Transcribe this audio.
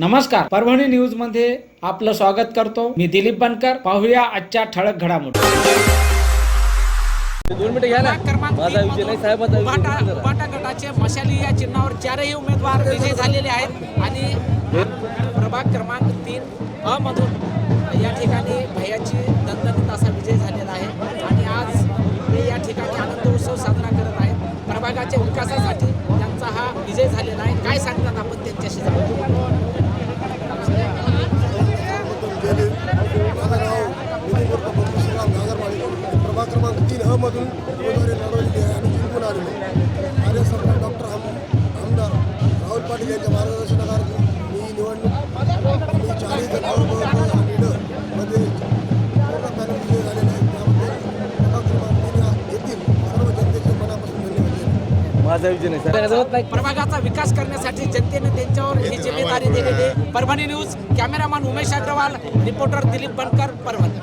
नमस्कार. परभणी न्यूजमध्ये आपलं स्वागत करतो. मी दिलीप बनकर. पाहूया आजच्या ठळक घडामोडी. दोन मिनिटं घ्या ना. माझा विषय नाही साहेबाचा. उभाटा गटाचे मशाली या चिन्हावर चारही उमेदवार विजयी झालेले आहेत. आणि प्रभाग क्रमांक तीन अ मधून या ठिकाणी भैयाची दणदणीत असा विजय झालेला आहे. आणि आज ते या ठिकाणी आनंद उत्सव साजरा करत आहेत. प्रभागाच्या विकासासाठी त्यांचा हा विजय झालेला आहे. काय सांगतात आपण त्यांच्याशी उमेदवारी लढवलेली आहे आणि जिंकून आलेलो आर्य सम्राट डॉक्टर हम आमदार राहुल पाटील यांच्या मार्गदर्शनाखाली मी निवडणूक मी चारही पूर्ण पॅनल विजय झालेले आहेत त्याबद्दल प्रभाग क्रमांक तीन या येथील सर्व जनतेचे मनापासून धन्यवाद देतो. माझा विषय नाही साहेब जमत नाही प्रभागाचा विकास करण्यासाठी जनतेने त्यांच्यावर ही जिम्मेदारी दिलेली आहे. Parbhani news cameraman Umesh Agrawal reporter Dilip Bankar Parbhani.